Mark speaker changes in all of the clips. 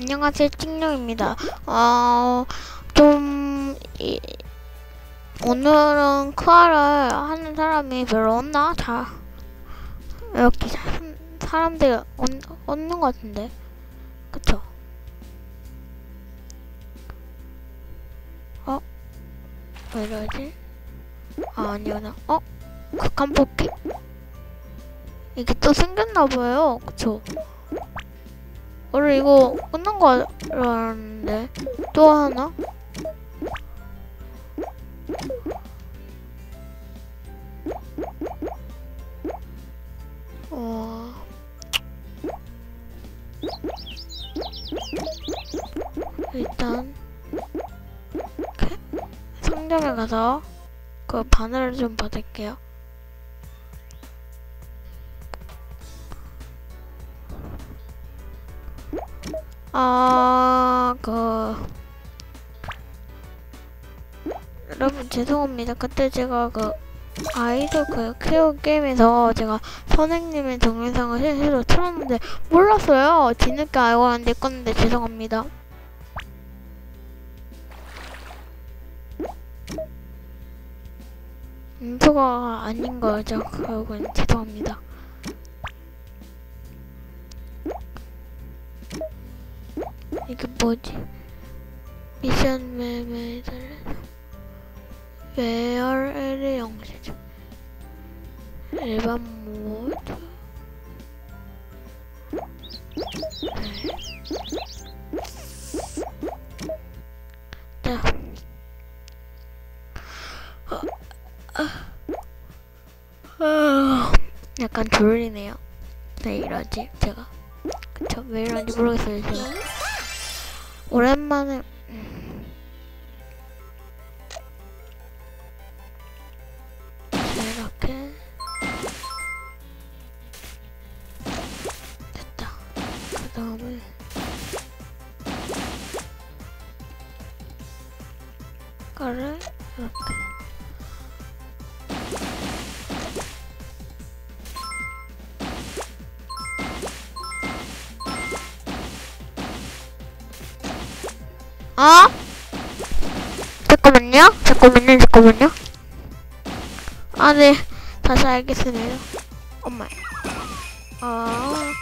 Speaker 1: 안녕하세요, 찍룡입니다. 어, 좀, 이, 오늘은 크아를 하는 사람이 별로 없나? 다, 이렇게 사, 사람들이 없, 없는 것 같은데. 그쵸? 어? 왜 이러지? 아, 아니구나. 어? 극한 뽑기? 이게 또 생겼나봐요. 그쵸? 원래 이거 끝난 거 알았는데 또 하나? 어... 일단 이렇게 상점에 가서 그 바늘을 좀 받을게요. 아, 그 여러분 죄송합니다. 그때 제가 그 아이돌 그큐 게임에서 제가 선생님의 동영상을 실수로 틀었는데 몰랐어요. 뒤늦게 알고 왔는데 껐는데 죄송합니다. 음소가 아닌 거죠. 그건 죄송합니다. 이게 뭐지? 미션 매매에 달려서 웨어 L의 영시죠. 일반 모드. 네. 자. 어, 약간 졸리네요. 왜 이러지 제가. 그쵸? 왜 이러는지 모르겠어요 제가 오랜만에 음. 이렇게 됐다. 그 다음에 이거를 이렇게 아? 잠깐만요. 잠깐만요. 잠깐만요. 아, 네. 다시 알겠습니다. 엄마. 아.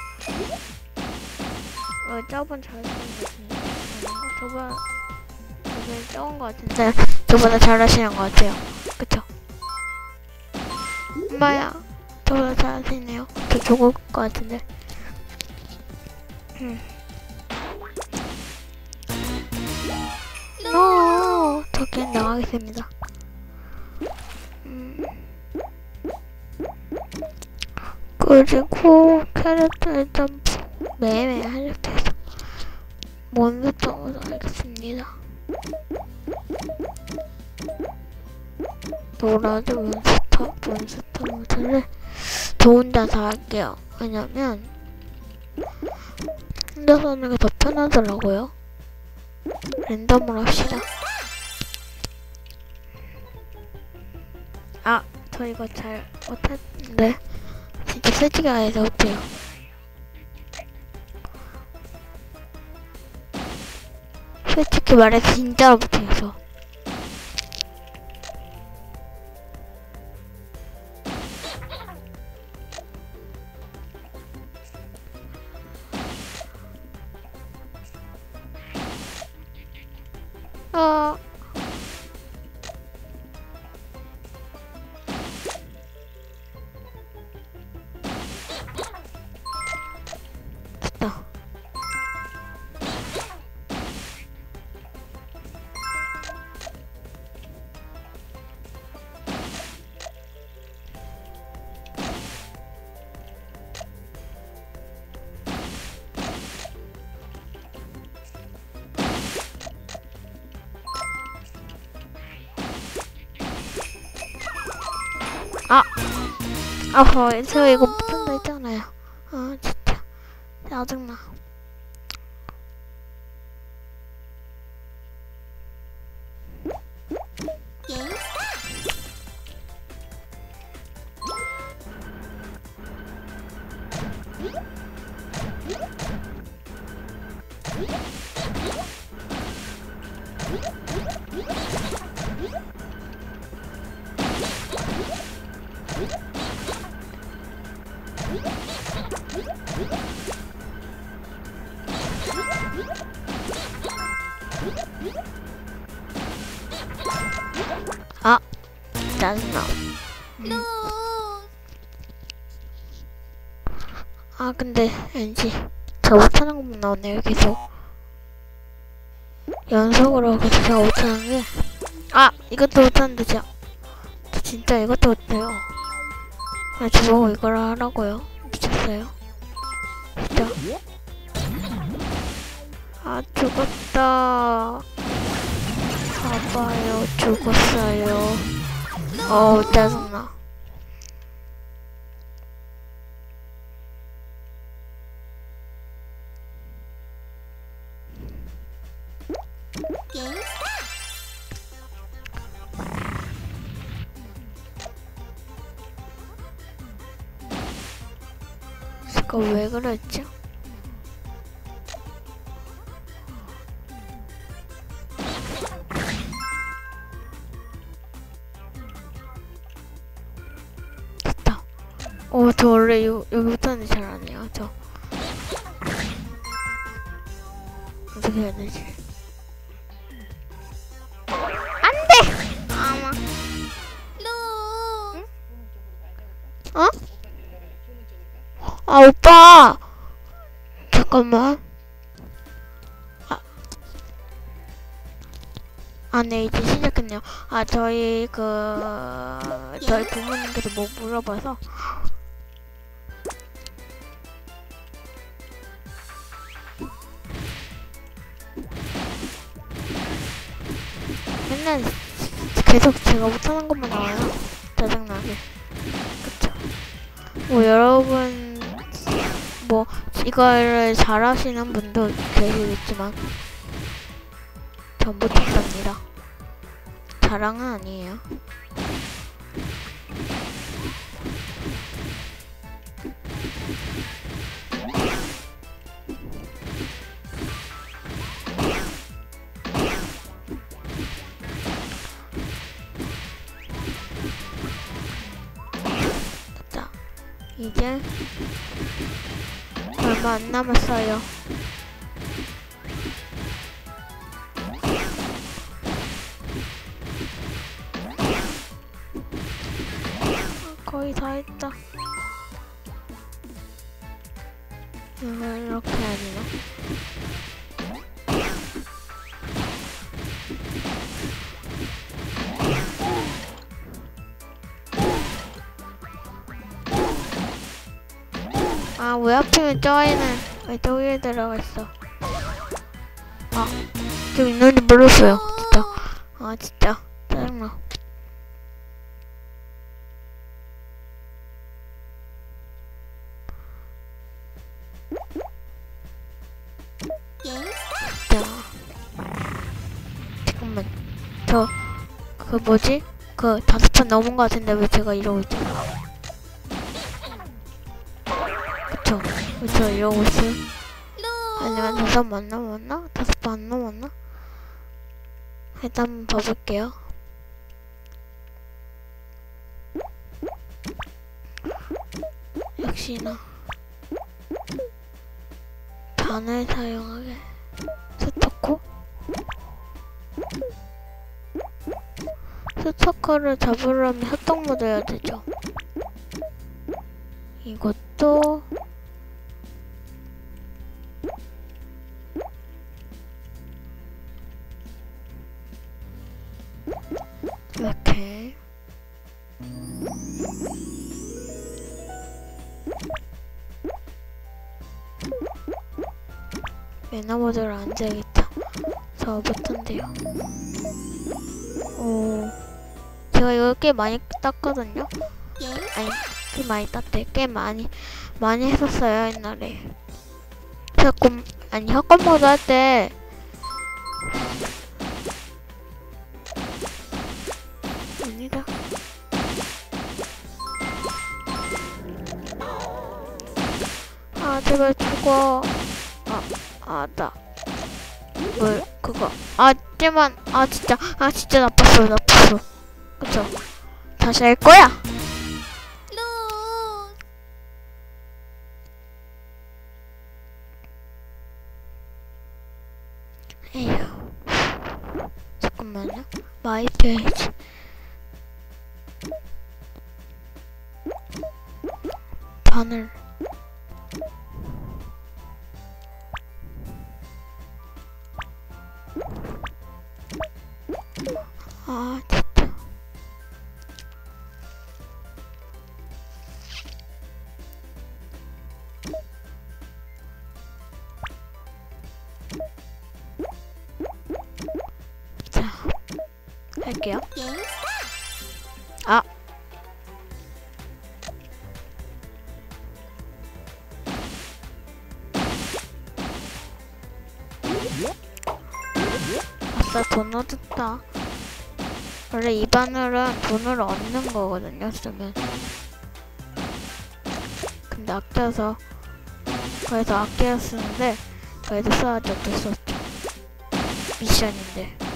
Speaker 1: 어, 저번 잘하신 것 같은데. 저번, 저번 적은 것 같은데. 저보다 잘하시는 것 같아요. 그쵸? 엄마야. 저보다 잘하시네요. 저 죽을 것 같은데. 음. 노! 저기 나가겠습니다. 음. 그리고 캐릭터 일단 매매 하셨해서 몬스터로 알겠습니다. 노라드 몬스터, 몬스터 모드를 저 혼자서 할게요. 왜냐면 혼자서 하는 게 더 편하더라고요. 랜덤으로 합시다. 저 이거 잘 못했는데 진짜 솔직히 말해서 못해요. 솔직히 말해서 진짜로 못해요, 저. 어. 어허, 저 이거 못한다 했잖아요. 아, 진짜. 짜증나. 아, 근데 왠지 저 못하는 것만 나오네요, 계속. 연속으로 계속 제가 못하는 게. 아, 이것도 못하는데. 저 진짜 이것도 못해요. 왜 저보고 이걸 하라고요? 미쳤어요? 진짜. 아, 죽었다. 봐봐요, 죽었어요. 어우, 짜증나. 제가 왜 그랬죠? 됐다. 어, 저 원래 요, 여기부터는 잘 안 해요, 저. 어떻게 해야 되지? 잠깐만. 아. 아, 네, 이제 시작했네요. 아, 저희, 그, 저희 부모님께서 뭐 물어봐서. 맨날 계속 제가 못하는 것만 나와요. 짜증나게. 그쵸. 뭐, 여러분, 뭐, 이거를 잘하시는 분도 계시겠지만, 전 못한답니다. 자랑은 아니에요. 자, 이제 얼마 안 남았어요. 거의 다 했다. 이걸 이렇게 되 아, 왜 하필이면 저 아이는 왜 저기에 들어가 있어? 아, 좀 있는지 몰랐어요. 진짜. 아, 진짜. 짜증나. 진짜. 잠깐만. 저, 그 뭐지? 그 다섯 판 넘은 것 같은데 왜 제가 이러고 있죠? 그쵸? 이러고 있어요? 아니면 다섯 번 넘었나? 다섯 번 안 넘었나? 일단 한번 봐볼게요. 역시나 반을 사용하게 스토커? 스토커를 잡으려면 협동 모드 해야 되죠. 이것도 안 되겠다. 저 못한대요. 오, 제가 이거 꽤 많이 땄거든요. 아니, 꽤 많이 땄대. 꽤 많이 많이 했었어요 옛날에. 조금 아니 협권 모드 할 때. 아니다. 아 제발 죽어. 아 아다. 뭘 그거. 하지만 아 진짜. 아 진짜 나빴어 나빴어. 그쵸? 다시 할 거야? 에휴. 잠깐만요. 마이 페이지. 바늘 할게요. 아. 아싸 돈 얻었다. 원래 이 바늘은 돈을 얻는 거거든요 쓰면. 근데 아껴서 그래서 아껴 쓰는데 그래도 써야지 어쩔 수 없죠. 미션인데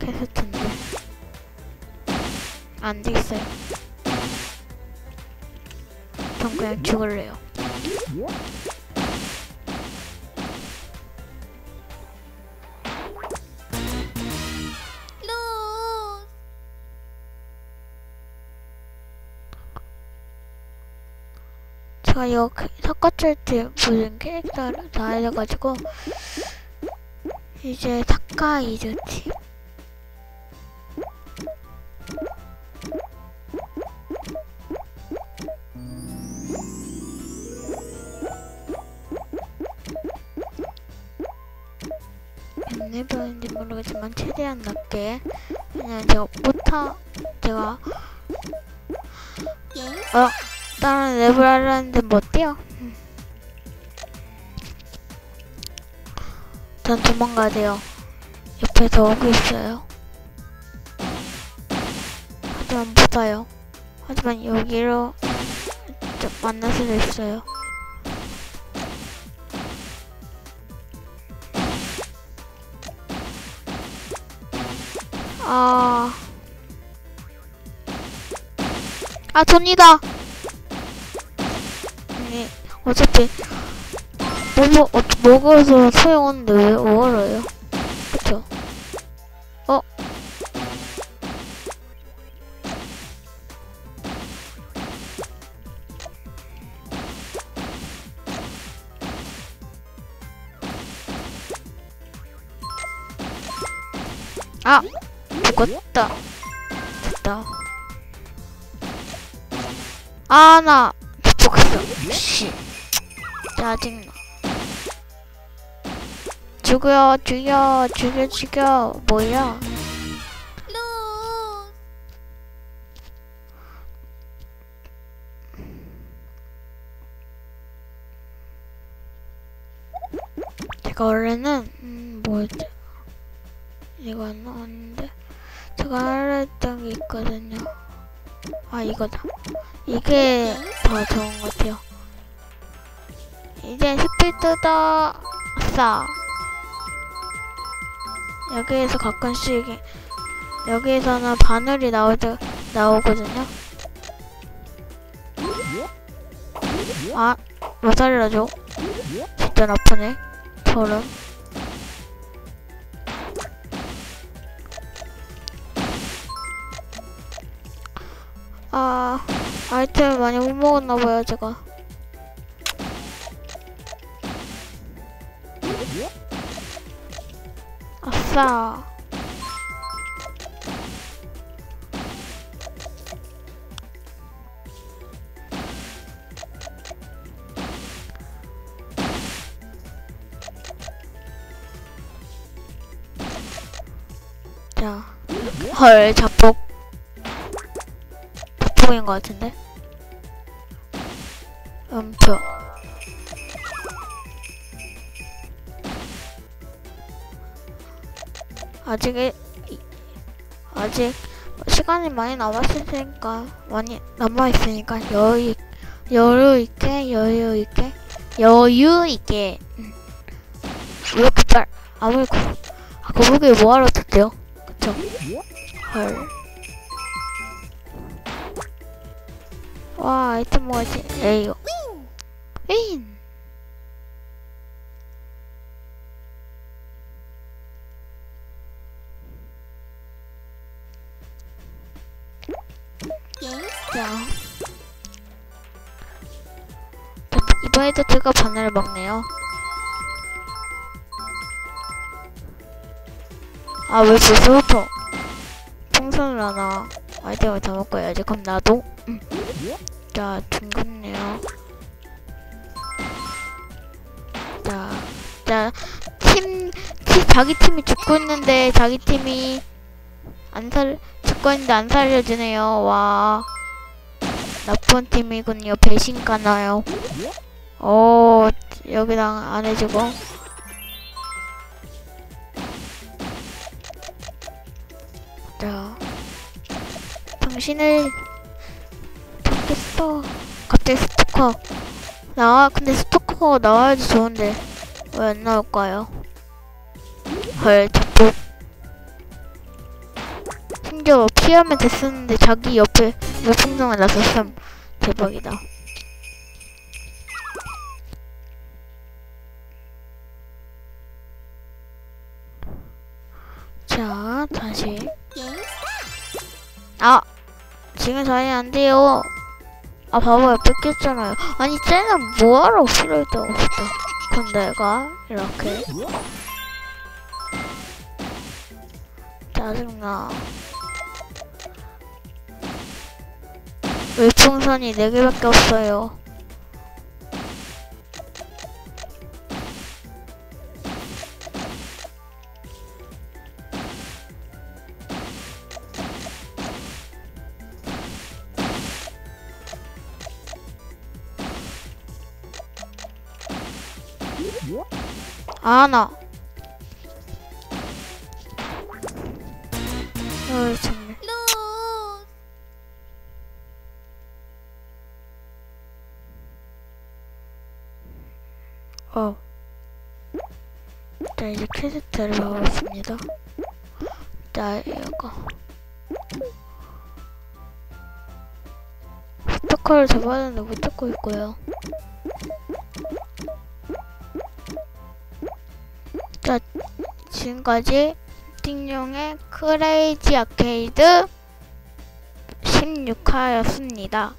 Speaker 1: 캐스트인데 안 되겠어요. 전 그냥 죽을래요. 제가 이거 사과철트 무슨 캐릭터를 다 해가지고 이제 사과 이즈티 모르겠지만 최대한 낮게 그냥 제가 못하 제가 어 다른 랩을 하려는데 뭐 어때요? 음. 전 도망가야 돼요. 옆에서 오고 있어요. 하지만 못 와요. 하지만 여기로 좀 만날 수도 있어요. 아... 아, 돈이다! 아니, 어차피, 너무, 어, 먹어서 소용없는데 왜 얼어요? 그쵸? 어? 아! 죽었다. 됐다. 아, 나, 죽었어. 씨. 짜증나. 죽여, 죽여, 죽여, 죽여. 뭐야? 제가 원래는, 음, 뭐였지? 안 나왔는데. 제가 하려 했던 게 있거든요. 아, 이거다. 이게 더 좋은 것 같아요. 이제 스피드다. 아싸. 여기에서 가끔씩 여기에서는 바늘이 나오죠 나오거든요. 아, 왜 살려줘? 진짜 나쁘네. 저런. 아, 아이템 많이 못 먹었나 봐요, 제가. 아싸. 자, 헐, 자폭. 자폭인 것 같은데? 음표. 아직, 일- 이- 아직 시간이 많이 남았으니까, 많이 남아 있으니까 여유, 여유 있게, 여유 있게, 여유 있게. 음. 왜 이렇게 빨 아무리 거 아, 거북이 뭐하러 탔대요? 그쵸? 헐. 와 아이템 뭐지? 에이요. 윈. 자. 이번에도 제가 바나를 먹네요. 아, 왜 벌써부터 풍선을 하나 아이템을 다 먹고 해야지. 그럼 나도. 음. 자, 둥근네요. 자, 자, 팀, 팀, 자기 팀이 죽고 있는데 자기 팀이 안 살, 죽고 있는데 안 살려주네요. 와. 나쁜 팀이군요. 배신 가나요? 오, 여기랑 안 해주고. 자, 당신을 잡겠어. 갑자기 스토커. 나와, 근데 스토커가 나와야지 좋은데. 왜 안 나올까요? 헐, 자꾸. 심지어 피하면 됐었는데 자기 옆에 물풍선을 놨었음. 대박이다. 자, 다시. 아! 지금 자리 안 돼요. 아, 바보야, 뺏겼잖아요. 아니, 쟤는 뭐하러 필요했다고 했다. 그럼 내가, 이렇게. 짜증나. 물풍선이 4개밖에 없어요. 아, 나. 어이, 정말. 어. 자, 이제 퀘스트를 봐보겠습니다. 자, 이거. 스토커를 잡았는데 못 잡고 있고요. 지금까지 띵용의 크레이지 아케이드 16화였습니다.